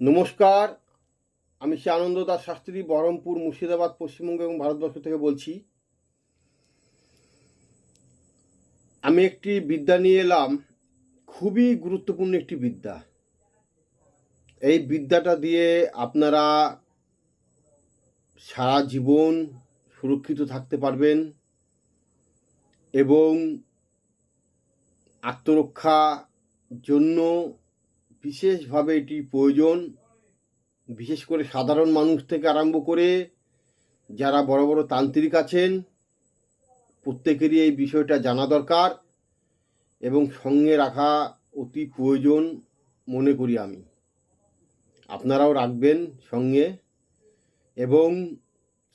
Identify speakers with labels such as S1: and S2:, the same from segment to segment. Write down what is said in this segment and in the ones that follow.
S1: নমস্কার, আমি শ্রী আনন্দ দাস শাস্ত্রী, বহরমপুর, মুর্শিদাবাদ, পশ্চিমবঙ্গ এবং ভারতবর্ষ থেকে বলছি। আমি একটি বিদ্যা নিয়ে এলাম, খুবই গুরুত্বপূর্ণ একটি বিদ্যা। এই বিদ্যাটা দিয়ে আপনারা সারা জীবন সুরক্ষিত থাকতে পারবেন এবং আত্মরক্ষা জন্য বিশেষভাবে এটি প্রয়োজন, বিশেষ করে সাধারণ মানুষ থেকে আরম্ভ করে যারা বড় বড় তান্ত্রিক আছেন, প্রত্যেকেরই এই বিষয়টা জানা দরকার এবং সঙ্গে রাখা অতি প্রয়োজন মনে করি আমি। আপনারাও রাখবেন সঙ্গে এবং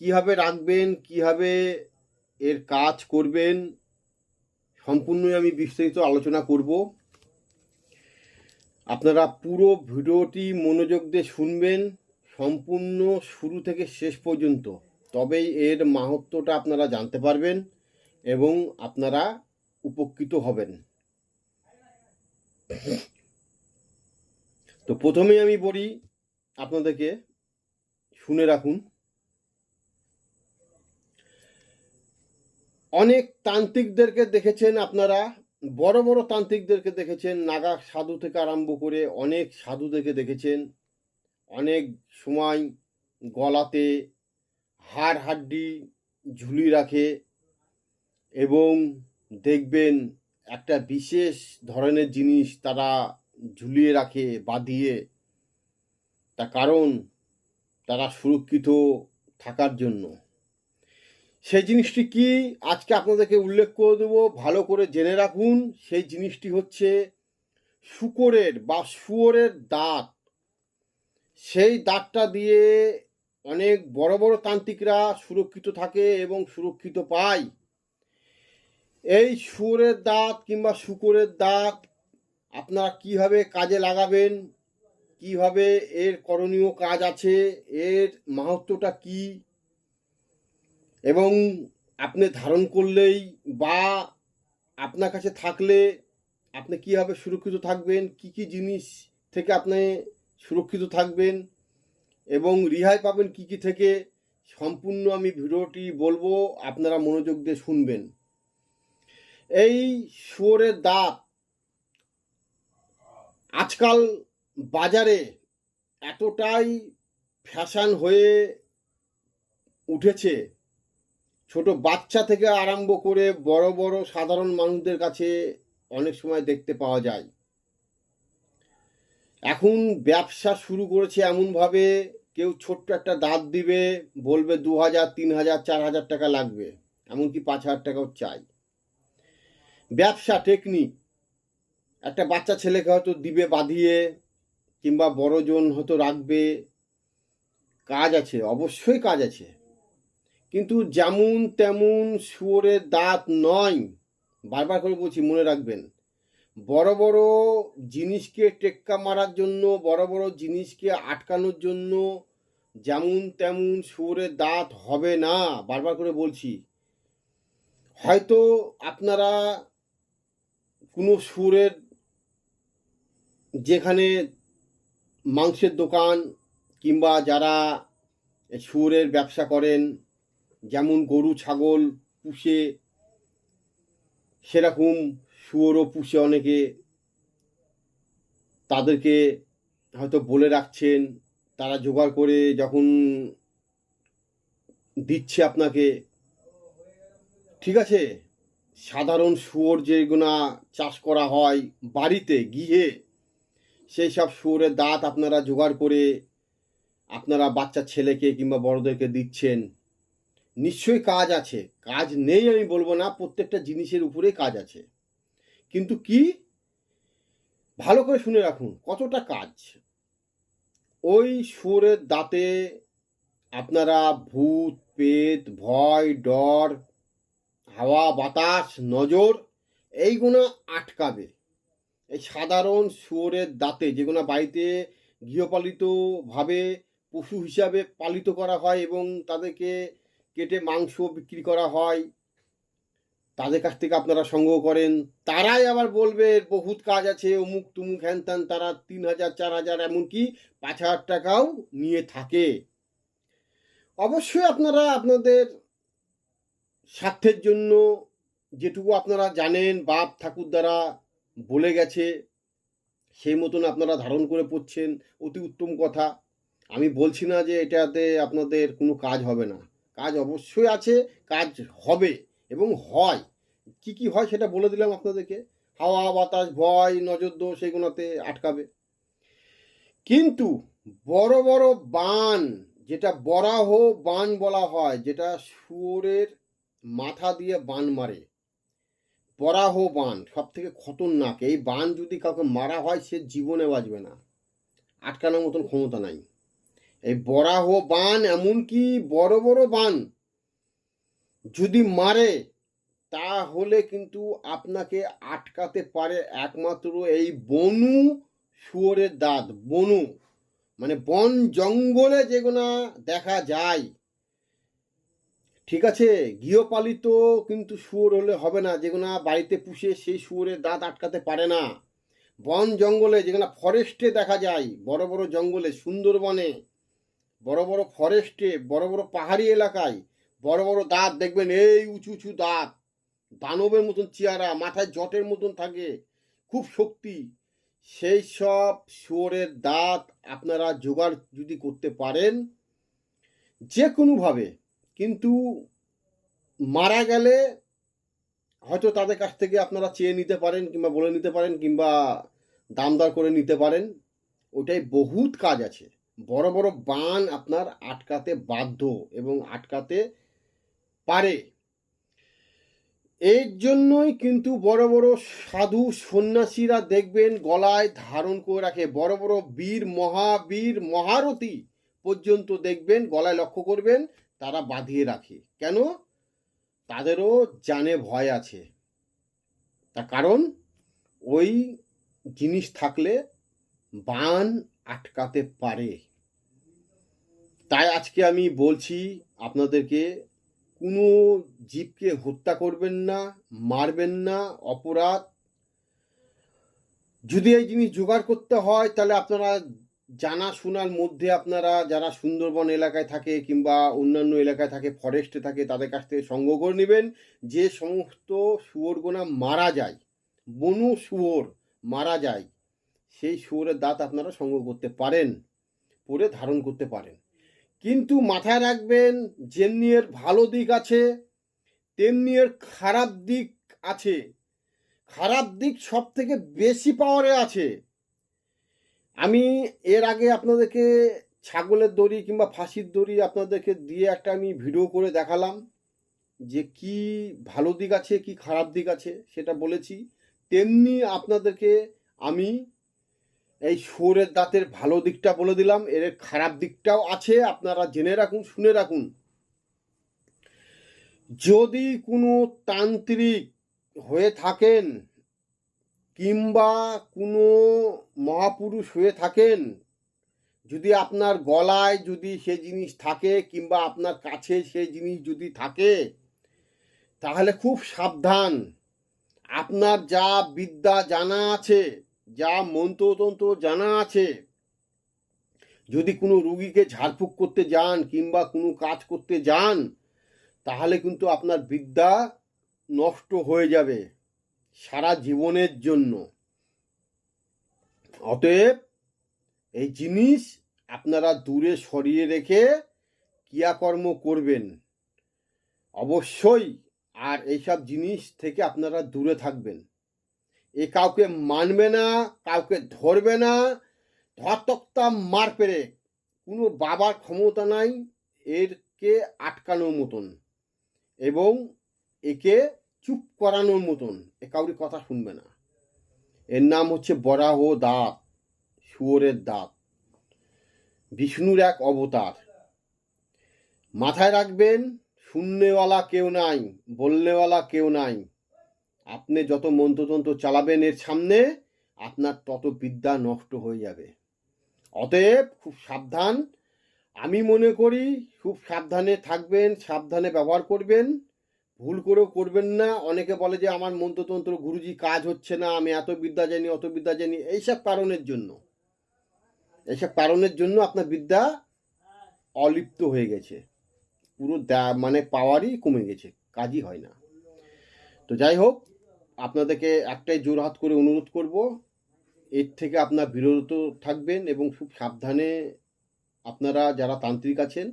S1: কীভাবে রাখবেন, কীভাবে এর কাজ করবেন, সম্পূর্ণই আমি বিস্তারিত আলোচনা করব। আপনারা পুরো ভিডিওটি মনোযোগ দিয়ে শুনবেন, সম্পূর্ণ শুরু থেকে শেষ পর্যন্ত। তবেই এর মাহাত্ম্যটা আপনারা জানতে পারবেন এবং আপনারা উপকৃত হবেন। তো প্রথমেই আমি বলি, আপনাদেরকে শুনে রাখুন। অনেক তান্ত্রিকদেরকে দেখেছেন আপনারা বড় বড় তান্ত্রিকদেরকে দেখেছেন, নাগা সাধু থেকে আরম্ভ করে অনেক সাধুদেরকে দেখেছেন। অনেক সময় গলাতে হাড় হাড্ডি ঝুলি রাখে এবং দেখবেন একটা বিশেষ ধরনের জিনিস তারা ঝুলিয়ে রাখে, বাঁধিয়ে। তার কারণ তারা সুরক্ষিত থাকার জন্য। সেই জিনিসটি কি আজকে আপনাদেরকে উল্লেখ করে দেবো? ভালো করে জেনে রাখুন, সেই জিনিসটি হচ্ছে শুকরের বা শুয়োরের দাঁত। সেই দাঁতটা দিয়ে অনেক বড় বড় তান্ত্রিকরা সুরক্ষিত থাকে এবং সুরক্ষিত পায়। এই শুয়োরের দাঁত কিংবা শুকরের দাঁত আপনারা কীভাবে কাজে লাগাবেন? কীভাবে এর করণীয় কাজ আছে? এর মাহাত্ম্যটা কী? এবং আপনি ধারণ করলেই বা আপনার কাছে থাকলে আপনি কীভাবে সুরক্ষিত থাকবেন, কি কি জিনিস থেকে আপনি সুরক্ষিত থাকবেন এবং রেহাই পাবেন কি কি থেকে, সম্পূর্ণ আমি ভিডিওটি বলব, আপনারা মনোযোগ দিয়ে শুনবেন। এই শুয়োরের দাঁত আজকাল বাজারে এতটাই ফ্যাশন হয়ে উঠেছে ছোট বাচ্চা থেকে আরম্ভ করে বড় বড় সাধারণ মানুষদের কাছে অনেক সময় দেখতে পাওয়া যায়। এখন ব্যবসা শুরু করেছে এমনভাবে কেউ ছোট্ট একটা দাঁত দিবে, বলবে দু হাজার তিন হাজার চার হাজার টাকা লাগবে, এমনকি পাঁচ হাজার টাকাও চাই। ব্যবসা টেকনিক একটা বাচ্চা ছেলেকে হয়তো দিবে, বাঁধিয়ে, কিংবা বড়জন হয়তো রাখবে, কাজ আছে, অবশ্যই কাজ আছে। কিন্তু যেমন তেমন শুয়োরের দাঁত নয়। বারবার করে বলছি, মনে রাখবেন। বড় বড় জিনিসকে টেক্কা মারার জন্য, বড় বড় জিনিসকে আটকানোর জন্য যেমন তেমন শুয়োরের দাঁত হবে না, বারবার করে বলছি। হয়তো আপনারা কোনো শুয়োরের যেখানে মাংসের দোকান কিংবা যারা শুয়োরের ব্যবসা করেন যেমন গরু, ছাগল পুষে, সেরকম শুয়োরও পুষে অনেকে। তাদেরকে হয়তো বলে রাখছেন, তারা জোগাড় করে যখন দিচ্ছে আপনাকে। ঠিক আছে? সাধারণ শুয়োর যেগুনা চাষ করা হয় বাড়িতে গিয়ে সেই সব শুয়োরের দাঁত আপনারা জোগাড় করে আপনারা বাচ্চা ছেলেকে কিংবা বড়দেরকে দিচ্ছেন। নিশ্চয়ই কাজ আছে। কাজ নেই আমি বলব না, প্রত্যেকটা জিনিসের উপরেই কাজ আছে। কিন্তু কি? ভালো করে শুনে রাখুন, কতটা কাজ? ওই সুরের দাঁতে আপনারা ভূত পেত ভয়, ডর, হাওয়া, বাতাস, নজর, এইগুলো আটকাবে। এই সাধারণ শুয়োরের দাঁতে যেগুলো বাড়িতে গৃহপালিতভাবে পশু হিসাবে পালিত করা হয় এবং তাদেরকে কেটে মাংস বিক্রি করা হয়, তাদের কাছ থেকে আপনারা সংগ্রহ করেন। তারাই আবার বলবে, বহুত কাজ আছে, অমুক তুমুক হ্যান ত্যান, তারা তিন হাজার, চার হাজার, এমনকি পাঁচ হাজার টাকাও নিয়ে থাকে। অবশ্যই আপনারা আপনাদের স্বার্থের জন্য যেটুকু আপনারা জানেন, বাপ ঠাকুর দ্বারা বলে গেছে, সেই মতন আপনারা ধারণ করে পড়ছেন, অতি উত্তম কথা। আমি বলছি না যে এটাতে আপনাদের কোনো কাজ হবে না। কাজ অবশ্যই আছে, কাজ হবে এবং হয়। কি কি হয় সেটা বলে দিলাম আপনাদেরকে। হাওয়া, বাতাস, ভয়, নজর দোষ এগুলোতে আটকাবে। কিন্তু বড় বড় বান, যেটা বরাহ বান বলা হয়, যেটা শুয়োরের মাথা দিয়ে বান মারে, বরাহ বান সব থেকে খতরনাক। এই বান যদি কাউকে মারা হয়, সে জীবনে বাঁচবে না। আটকানোর মতন ক্ষমতা নাই। এই বরাহ বান এমনকি বড় বড় বান। যদি মারে, তাহলে কিন্তু আপনাকে আটকাতে পারে একমাত্র এই বনু শুয়োরের দাঁত, বনু। মানে বন জঙ্গলে যেগুলো দেখা যায়। ঠিক আছে, গৃহপালিত কিন্তু শুয়োর হলে হবে না যেগুলো বাড়িতে পুষে সেই শুয়োরের দাঁত আটকাতে পারে না। বন জঙ্গলে যেগুলো ফরেস্টে দেখা যায়, বড় বড় জঙ্গলে, সুন্দরবনে। বড় বড় ফরেস্টে বড় বড় পাহাড়ি এলাকায়, বড় বড় দাঁত দেখবেন, এই উঁচু উঁচু দাঁত। দানবের মতন চেয়ারা মাথায় জটের মতন থাকে, খুব শক্তি। সেই সব শুয়োরের দাঁত আপনারা জোগাড় যদি করতে পারেন যে কোনোভাবে কিন্তু মারা গেলে হয়তো তাদের কাছ থেকে আপনারা চেয়ে নিতে পারেন, কিংবা বলে নিতে পারেন, কিংবা দামদার করে নিতে পারেন। ওটাই বহুত কাজ আছে। বড় বড় বান আপনার আটকাতে বাধ্য এবং আটকাতে পারে। এর জন্যই কিন্তু বড় বড় সাধু সন্ন্যাসীরা দেখবেন গলায় ধারণ করে রাখে। বড় বড় বীর, মহাবীর, মহারথী পর্যন্ত দেখবেন, গলায় লক্ষ্য করবেন, তারা বাঁধিয়ে রাখে। কেন? তাদেরও জানে ভয় আছে। তার কারণ, ওই জিনিস থাকলে বান আটকাতে পারে। তাই আজকে আমি বলছি আপনাদেরকে, কোনো জীবকে হত্যা করবেন না, মারবেন না, অপরাধ। যদি এই জিনিস জোগাড় করতে হয়, তাহলে আপনারা জানা শোনার মধ্যে আপনারা যারা সুন্দরবন এলাকায় থাকে কিংবা অন্যান্য এলাকায় থাকে ফরেস্টে থাকে, তাদের কাছ থেকে সংগ্রহ করে নেবেন। যে সমস্ত শুয়োরগোনা মারা যায়, বনু শুয়োর মারা যায়, সেই শুয়োরের দাঁত আপনারা সংগ্রহ করতে পারেন, পরে ধারণ করতে পারেন। কিন্তু মাথায় রাখবেন যেমনি এর ভালো দিক আছে তেমনি এর খারাপ দিক আছে। খারাপ দিক সব থেকে বেশি পাওয়ারে আছে। আমি এর আগে আপনাদেরকে ছাগলের দড়ি কিংবা ফাঁসির দড়ি আপনাদেরকে দিয়ে একটা আমি ভিডিও করে দেখালাম, যে কি ভালো দিক আছে, কি খারাপ দিক আছে, সেটা বলেছি। তেমনি আপনাদেরকে আমি এই শুয়োরের দাঁতের ভালো দিকটা বলে দিলাম, এর খারাপ দিকটাও আছে, আপনারা জেনে রাখুন, শুনে রাখুন। যদি কোনো তান্ত্রিক হয়ে থাকেন কিংবা কোনো মহাপুরুষ হয়ে থাকেন, যদি আপনার গলায় যদি সে জিনিস থাকে কিংবা আপনার কাছে সে জিনিস যদি থাকে, তাহলে খুব সাবধান। আপনার যা বিদ্যা জানা আছে যা মন্ত্রতন্ত্র জানা আছে। যদি কোনো রুগীকে ঝাড়ফুঁক করতে যান কিংবা কোনো কাজ করতে যান, তাহলে কিন্তু আপনার বিদ্যা নষ্ট হয়ে যাবে সারা জীবনের জন্য। অতএব এই জিনিস আপনারা দূরে সরিয়ে রেখে ক্রিয়াকর্ম করবেন। অবশ্যই আর এইসব জিনিস থেকে আপনারা দূরে থাকবেন। এ কাউকে মানবে না, কাউকে ধরবে না। ধরতক্তা মার পেরে কোনো বাবার ক্ষমতা নাই, এরকে আটকানোর মতন এবং একে চুপ করানোর মতন, এ কাউরি কথা শুনবে না। এর নাম হচ্ছে বরাহ দাঁত, শুয়োরের দাঁত। বিষ্ণুর এক অবতার। মাথায় রাখবেন শূন্যওয়ালা কেউ নাই বললেওয়ালা কেউ নাই আপনি যত মন্ত্রতন্ত্র চালাবেন এর সামনে, আপনার তত বিদ্যা নষ্ট হয়ে যাবে। অতএব খুব সাবধান। আমি মনে করি খুব সাবধানে থাকবেন, সাবধানে ব্যবহার করবেন। ভুল করেও করবেন না। অনেকে বলে যে, আমার মন্ত্রতন্ত্র গুরুজি, কাজ হচ্ছে না, আমি এত বিদ্যা জানি, অত বিদ্যা জানি। এইসব কারণের জন্য। এইসব কারণের জন্য আপনার বিদ্যা অলিপ্ত হয়ে গেছে। পুরো মানে পাওয়ারই কমে গেছে। কাজই হয় না। তো যাই হোক আপনাদেরকে একটাই জোরহাত করে অনুরোধ করব, এর থেকে আপনার বিরত থাকবেন এবং খুব সাবধানে আপনারা যারা তান্ত্রিক আছেন,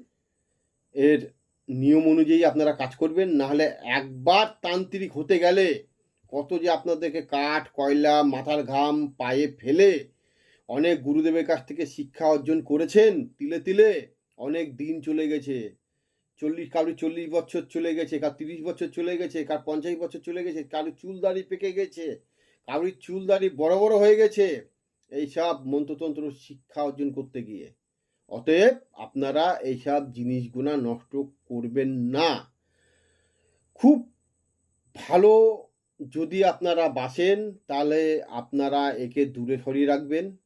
S1: এর নিয়ম অনুযায়ী আপনারা কাজ করবেন, নাহলে একবার তান্ত্রিক হতে গেলে কত যে আপনাদেরকে কাঠ, কয়লা, মাথার ঘাম, পায়ে ফেলে অনেক গুরুদেবের কাছ থেকে শিক্ষা অর্জন করেছেন, তিলে তিলে অনেক দিন চলে গেছে। চল্লিশ কারও চল্লিশ বছর চলে গেছে, কার তিরিশ বছর চলে গেছে, কার পঞ্চাশ বছর চলে গেছে কারও চুল দাড়ি পেকে গেছে, কারোর চুল দাড়ি বড় বড় হয়ে গেছে। এইসব মন্ত্রতন্ত্র শিক্ষা অর্জন করতে গিয়ে। অতএব আপনারা এইসব জিনিসগুলা নষ্ট করবেন না। খুব ভালো যদি আপনারা বাসেন, তাহলে আপনারা একে দূরে সরিয়ে রাখবেন।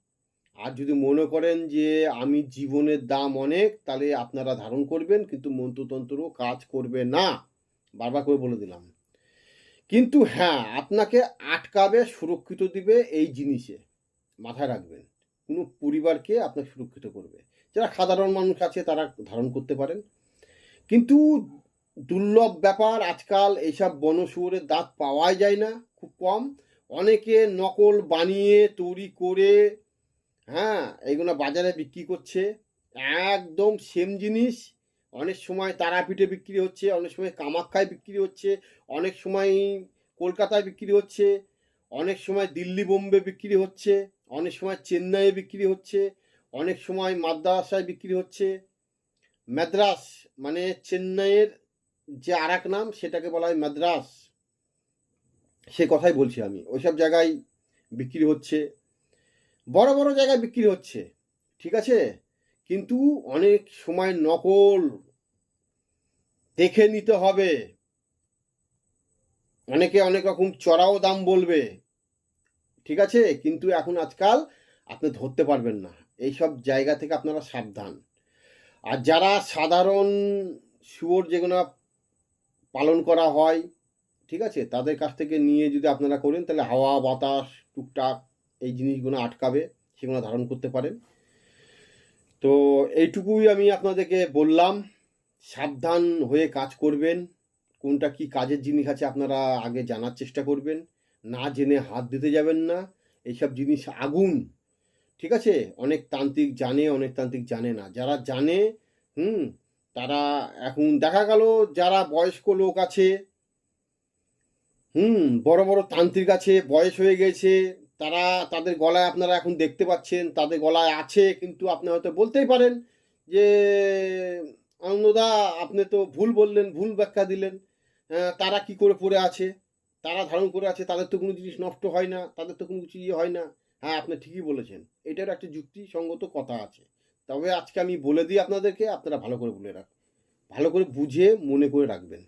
S1: আর যদি মনে করেন যে আমি জীবনের দাম অনেক, তাহলে আপনারা ধারণ করবেন, কিন্তু মন্ত্রতন্ত্র কাজ করবে না। বারবার করে বলে দিলাম। কিন্তু হ্যাঁ আপনাকে আটকাবে, সুরক্ষিত দিবে এই জিনিসে। মাথায় রাখবেন, কোনো পরিবারকে আপনাকে সুরক্ষিত করবে। যারা সাধারণ মানুষ আছে, তারা ধারণ করতে পারেন। কিন্তু দুর্লভ ব্যাপার, আজকাল এইসব বনশুয়োরের দাঁত পাওয়াই যায় না, খুব কম। অনেকে নকল বানিয়ে, তৈরি করে হ্যাঁ এইগুলো বাজারে বিক্রি করছে। একদম সেম জিনিস। অনেক সময় তারাপীঠে বিক্রি হচ্ছে, অনেক সময় কামাখ্যায় বিক্রি হচ্ছে, অনেক সময় কলকাতায় বিক্রি হচ্ছে, অনেক সময় দিল্লি বোম্বে বিক্রি হচ্ছে, অনেক সময় চেন্নাইয়ে বিক্রি হচ্ছে, অনেক সময় মাদ্রাসায় বিক্রি হচ্ছে। মাদ্রাস মানে চেন্নাইয়ের যে আর এক নাম, সেটাকে বলা হয় মাদ্রাস। সে কথাই বলছি আমি। ওইসব জায়গায় বিক্রি হচ্ছে। বড় বড় জায়গায় বিক্রি হচ্ছে, ঠিক আছে? কিন্তু অনেক সময় নকল দেখে নিতে হবে। অনেকে অনেক রকম চড়াও দাম বলবে, ঠিক আছে? কিন্তু এখন আজকাল আপনি ধরতে পারবেন না। এইসব জায়গা থেকে আপনারা সাবধান। আর যারা সাধারণ শুয়োর যেগুলো পালন করা হয়, ঠিক আছে? তাদের কাছ থেকে নিয়ে যদি আপনারা করেন, তাহলে হাওয়া, বাতাস, টুকটাক এই জিনিসগুলো আটকাবে, সেগুলো ধারণ করতে পারেন। তো এইটুকুই আমি আপনাদেরকে বললাম। সাবধান হয়ে কাজ করবেন। কোনটা কি কাজের জিনিস আছে আপনারা আগে জানার চেষ্টা করবেন। না জেনে হাত দিতে যাবেন না। এইসব জিনিস আগুন, ঠিক আছে? অনেক তান্ত্রিক জানে, অনেক তান্ত্রিক জানে না। যারা জানে, হুম, তারা এখন দেখা গেল যারা বয়স্ক লোক আছে, হুম, বড় বড় তান্ত্রিক আছে, বয়স হয়ে গেছে তারা, তাদের গলায় আপনারা এখন দেখতে পাচ্ছেন, তাদের গলায় আছে, কিন্তু আপনি হয়তো বলতেই পারেন যে, আনন্দদা, আপনি তো ভুল বললেন, ভুল ব্যাখ্যা দিলেন। তারা কি করে পড়ে আছে? তারা ধারণ করে আছে, তাদের তো কোনো জিনিস নষ্ট হয় না, তাদের তো কোনো কিছু ইয়ে হয় না। হ্যাঁ আপনি ঠিকই বলেছেন, এটার একটা যুক্তিসঙ্গত কথা আছে। তবে আজকে আমি বলে দিই আপনাদেরকে, আপনারা ভালো করে বলে রাখ, ভালো করে বুঝে মনে করে রাখবেন।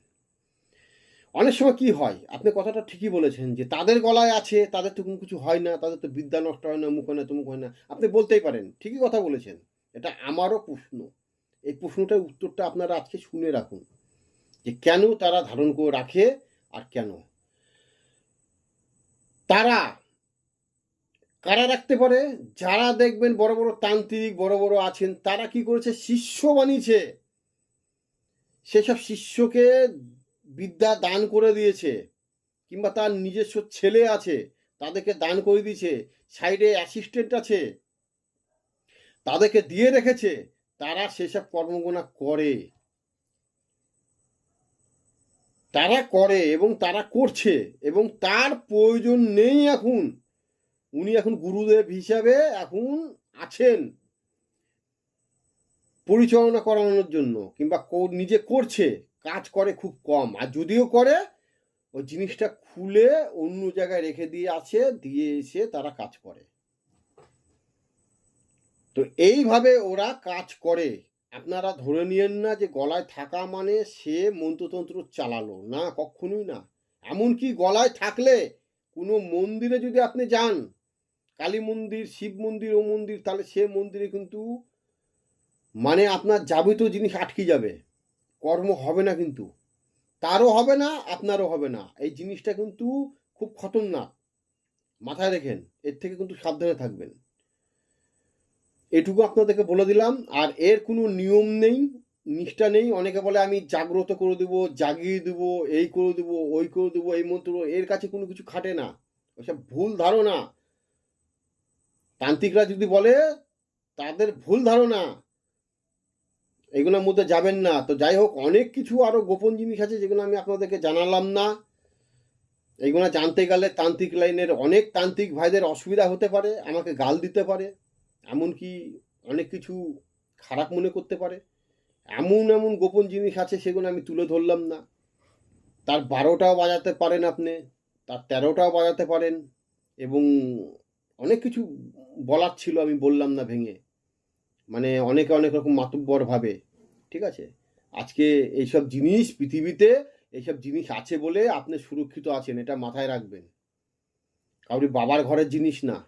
S1: অনেক সময় কি হয়, আপনি কথাটা ঠিকই বলেছেন যে তাদের গলায় আছে, তাদের তো কোনো কিছু হয় না, তাদের তো বিদ্যা নষ্ট হয় না, মুখ হয় না, তমুক হয় না। আপনি বলতেই পারেন, ঠিকই কথা বলেছেন। এটা আমারও প্রশ্ন। এই প্রশ্নটার উত্তরটা আপনারা আজকে শুনে রাখুন যে কেন তারা ধারণ করে রাখে আর কেন? তারা কারা রাখতে পারে? যারা দেখবেন বড় বড় তান্ত্রিক, বড় বড় আছেন, তারা কি করেছে? শিষ্য বানিয়েছে। সেসব শিষ্যকে বিদ্যা দান করে দিয়েছে, কিংবা তার নিজস্ব ছেলে আছে, তাদেরকে দান করে দিয়েছে, সাইডে অ্যাসিস্ট্যান্ট আছে, তাদেরকে দিয়ে রেখেছে, তারা সেসব কর্মগুণা করে। তারা করে এবং তারা করছে, এবং তার প্রয়োজন নেই এখন। উনি এখন গুরুদেব হিসাবে এখন আছেন পরিচালনা করানোর জন্য, কিংবা নিজে করছে। কাজ করে খুব কম। আর যদিও করে ওই জিনিসটা খুলে অন্য জায়গায় রেখে দিয়ে আছে, দিয়ে এসে তারা কাজ করে। তো এইভাবে ওরা কাজ করে। আপনারা ধরে নিয়েন না যে গলায় থাকা মানে সে মন্ত্রতন্ত্র চালালো। না, কখনোই না। এমনকি গলায় থাকলে কোনো মন্দিরে যদি আপনি যান, কালী মন্দির, শিব মন্দির, ও মন্দির, তাহলে সে মন্দিরে কিন্তু মানে আপনার যাবিত জিনিস আটকে যাবে। কর্ম হবে না কিন্তু। তারও হবে না, আপনারও হবে না। এই জিনিসটা কিন্তু খুব খতরনাক। মাথায় রেখেন, এর থেকে কিন্তু সাবধানে থাকবেন। এটুকু আপনাদেরকে বলে দিলাম, আর এর কোনো নিয়ম নেই, নিষ্ঠা নেই। অনেকে বলে, আমি জাগ্রত করে দেবো, জাগিয়ে দেবো, এই করে দেবো, ওই করে দেবো, এই মন্ত্র। এর কাছে কোনো কিছু খাটে না। ওসব ভুল ধারণা। তান্ত্রিকরা যদি বলে, তাদের ভুল ধারণা। এগুলোর মধ্যে যাবেন না। তো যাই হোক, অনেক কিছু আরও গোপন জিনিস আছে যেগুলো আমি আপনাদেরকে জানালাম না। এইগুলো জানতে গেলে তান্ত্রিক লাইনের অনেক তান্ত্রিক ভাইদের অসুবিধা হতে পারে, আমাকে গাল দিতে পারে, এমনকি অনেক কিছু খারাপ মনে করতে পারে। এমন এমন গোপন জিনিস আছে সেগুলো আমি তুলে ধরলাম না। তার বারোটাও বাজাতে পারেন আপনি, তার তেরোটাও বাজাতে পারেন এবং অনেক কিছু বলার ছিল আমি বললাম না ভেঙে। মানে অনেকে অনেক রকম মাতব্বর ভাবে, ঠিক আছে? আজকে এইসব জিনিস পৃথিবীতে এইসব জিনিস আছে বলে আপনি সুরক্ষিত আছেন, এটা মাথায় রাখবেন। কাউরি বাবার ঘরের জিনিস না,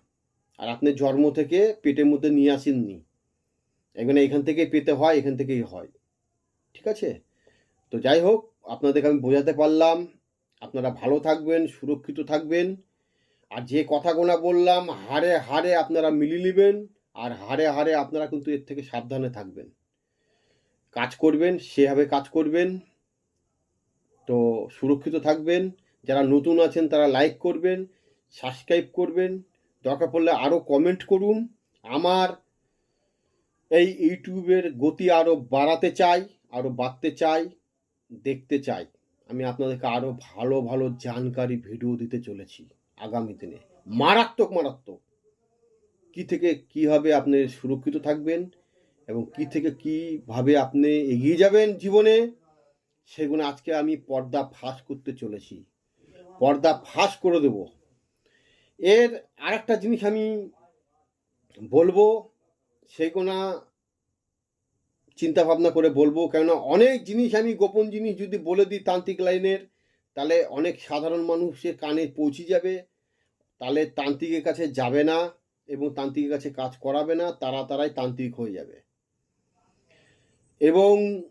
S1: আর আপনি জন্ম থেকে পেটের মধ্যে নিয়ে আসেননি। এখানে এখান থেকেই পেতে হয়, এখান থেকেই হয়, ঠিক আছে? তো যাই হোক, আপনাদেরকে আমি বোঝাতে পারলাম, আপনারা ভালো থাকবেন, সুরক্ষিত থাকবেন, আর যে কথাগুলো বললাম হারে হারে আপনারা মিলিয়ে নেবেন আর হারে হারে আপনারা কিন্তু এর থেকে সাবধানে থাকবেন। কাজ করবেন, সেভাবে কাজ করবেন। তো সুরক্ষিত থাকবেন। যারা নতুন আছেন তারা লাইক করবেন সাবস্ক্রাইব করবেন। দরকার পড়লে আরও কমেন্ট করুন। আমার এই ইউটিউবের গতি আরও বাড়াতে চাই আরও বাড়তে চাই, দেখতে চাই। আমি আপনাদেরকে আরও ভালো ভালো জানকারি ভিডিও দিতে চলেছি আগামী দিনে। মারাত্মক মারাত্মক। কি থেকে কীভাবে আপনি সুরক্ষিত থাকবেন এবং কি থেকে কীভাবে আপনি এগিয়ে যাবেন জীবনে, সেগুলো আজকে আমি পর্দা ফাঁস করতে চলেছি। পর্দা ফাঁস করে দেব। এর আরেকটা জিনিস আমি বলব, সেগুলো চিন্তা ভাবনা করে বলব, কেননা অনেক জিনিস আমি, গোপন জিনিস যদি বলে দিই তান্ত্রিক লাইনের, তাহলে অনেক সাধারণ মানুষের কানে পৌঁছে যাবে, তাহলে তান্ত্রিকের কাছে যাবে না। এবং তান্ত্রিকের কাছে কাজ করাবে না, তারা তারাই তান্ত্রিক হয়ে যাবে। এবং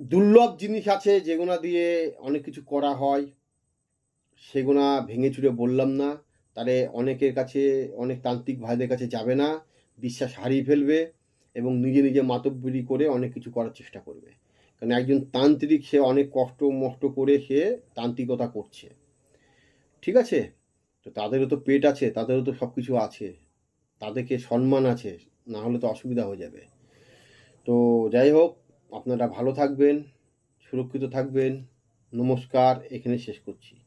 S1: দুর্লভ জিনিস আছে যেগুলো দিয়ে অনেক কিছু করা হয় সেগুলো ভেঙে চুরে বললাম না। তাহলে অনেকের কাছে, অনেক তান্ত্রিক ভাইদের কাছে যাবে না, বিশ্বাস হারিয়ে ফেলবে এবং নিজে নিজে মাতব্বরি করে অনেক কিছু করার চেষ্টা করবে। কারণ একজন তান্ত্রিক সে অনেক কষ্ট মষ্ট করে সে তান্ত্রিকতা করছে। ঠিক আছে? তো তাদেরও তো পেট আছে, তাদেরও তো সব কিছু আছে। তাদেরকে সম্মান আছে, না হলে তো অসুবিধা হয়ে যাবে। তো যাই হোক, আপনারা ভালো থাকবেন, সুরক্ষিত থাকবেন। নমস্কার এখানে শেষ করছি।